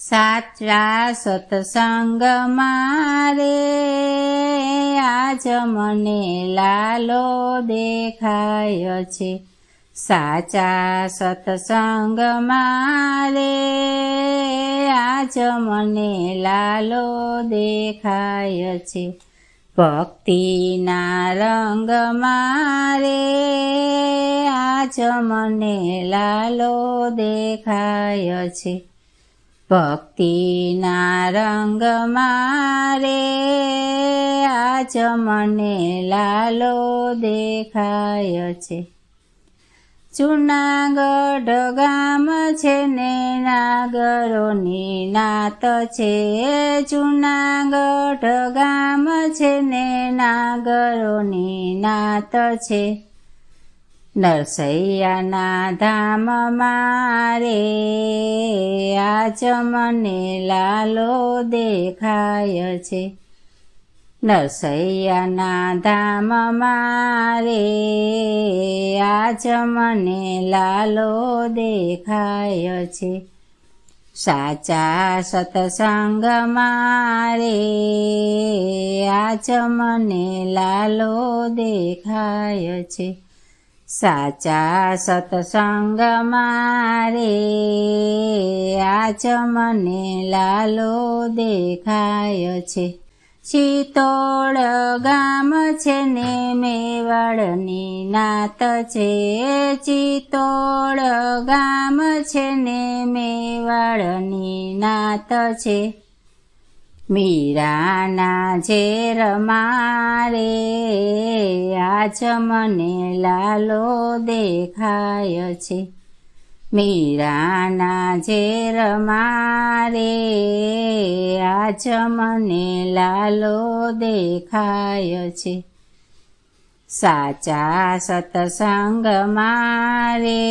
સાચા સત્સંગ મારે આજ મને લાલો દેખાય છે સાચા સત્સંગ મારે આજ મને લાલો દેખાય છે ભક્તિના રંગ મારે આજ મને લાલો દેખાય છે ભક્તિના રંગ મારે, આજ મને લાલો દેખાય છે. જુનાગઢ ગામ છે ને નાગરોની નાત છે. જુનાગઢ ગામ છે ને નાગરોની નાત છે. નરસૈયાના ધામ મારે આજ લાલો દેખાય છે. નરસૈયાના ધામ મારે આજ લાલો દેખાય છે. સાચા સત્સંગ મારે આજ મને લાલો દેખાય છે. સાચા સત્સંગ મારે, આજ મને લાલો દેખાય છે. શીતોળ ગામ છે ને મેવાડની નાત છે. ચિતોળ ગામ છે ને મેવાડની નાત છે. મીરાના ઝેર મારે, આજ મને લાલો દેખાય છે. મીરાના ઝેર મારે, આજ મને લાલો દેખાય છે. સાચા સત્સંગ મારે,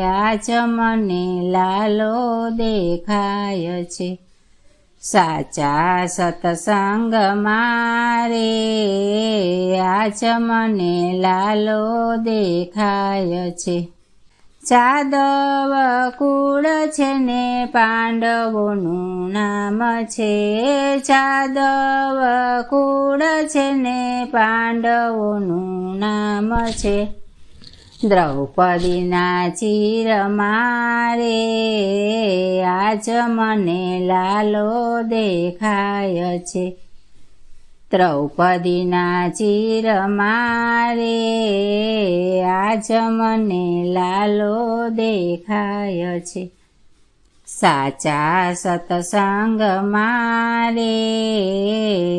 આજ મને લાલો દેખાય છે. સાચા સત્સંગ મારે આજ મને લાલો દેખાય છે. જાદવ કુળ છે ને પાંડવોનું નામ છે. જાદવ કુળ છે ને પાંડવોનું નામ છે. દ્રૌપદીના ચીર મારે આજ મને લાલો દેખાય છે. દ્રૌપદીના ચીર મારે આજ મને લાલો દેખાય છે. સાચા સત્સંગ મારે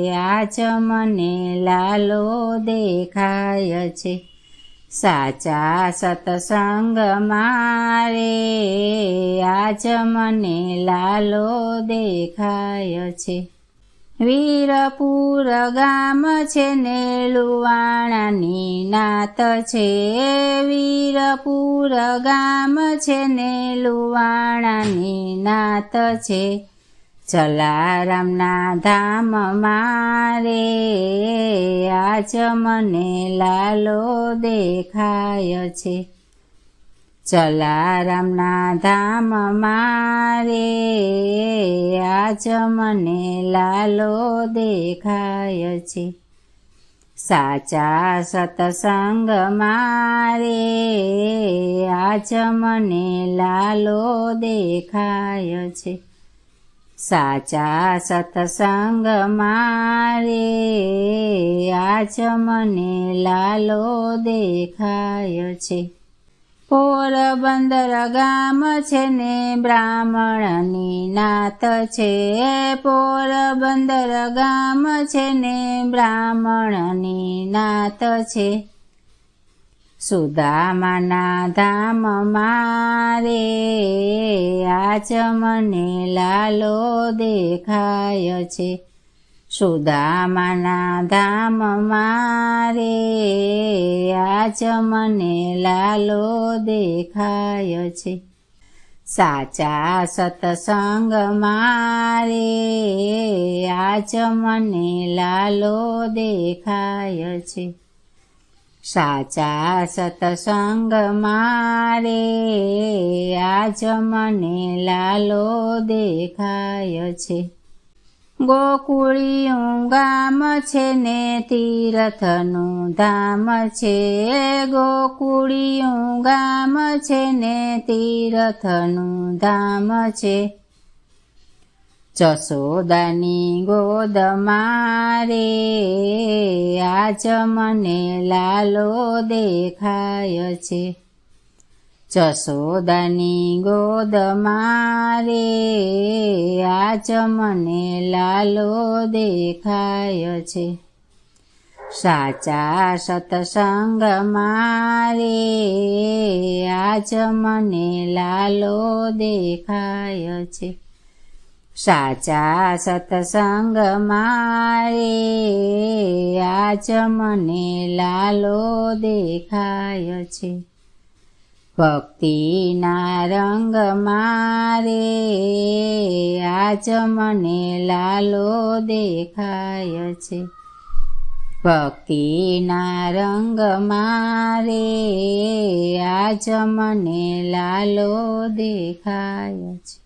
આજ મને લાલો દેખાય છે. સાચા સત્સંગ મારે આજ મને લાલો દેખાય છે. વીરપુર ગામ છે ને લુવાણાની નાત છે. વીરપુર ગામ છે ને લુવાણાની નાત છે. જલારામના ધામ મારે આજ મને લાલો દેખાય છે. જલારામના ધામ મારે આજ મને લાલો દેખાય છે. સાચા સતસંગ મારે આજ મને લાલો દેખાય છે. સાચા સત્સંગ મારે આજ મને લાલો દેખાય છે. પોરબંદર ગામ છે ને બ્રાહ્મણની નાત છે. પોરબંદર ગામ છે ને બ્રાહ્મણની નાત છે. સુદામાના ધામ મારે આજ મને લાલો દેખાય છે. સુદામાના ધામ મારે આજ મને લાલો દેખાય છે. સાચા સત્સંગ મારે આજ મને લાલો દેખાય છે. સાચા સતસંગ મારે આજ મને લાલો દેખાય છે. ગોકુળિયું ગામ છે ને તીરથનું ધામ છે. ગોકુળિયું ગામ છે ને તીરથનું ધામ છે. જસોદાની ગોદ મારે, આજ મને લાલો દેખાય છે. જસોદાની ગોદ મારે, આજ મને લાલો દેખાય છે. સાચા સતસંગ મારે, આજ મને લાલો દેખાય છે. સાચા સત્સંગ મારે આજ મને લાલો દેખાય છે. ભક્તિના રંગ મારે આજ મને લાલો દેખાય છે. ભક્તિના રંગ મારે આજ મને લાલો દેખાય છે.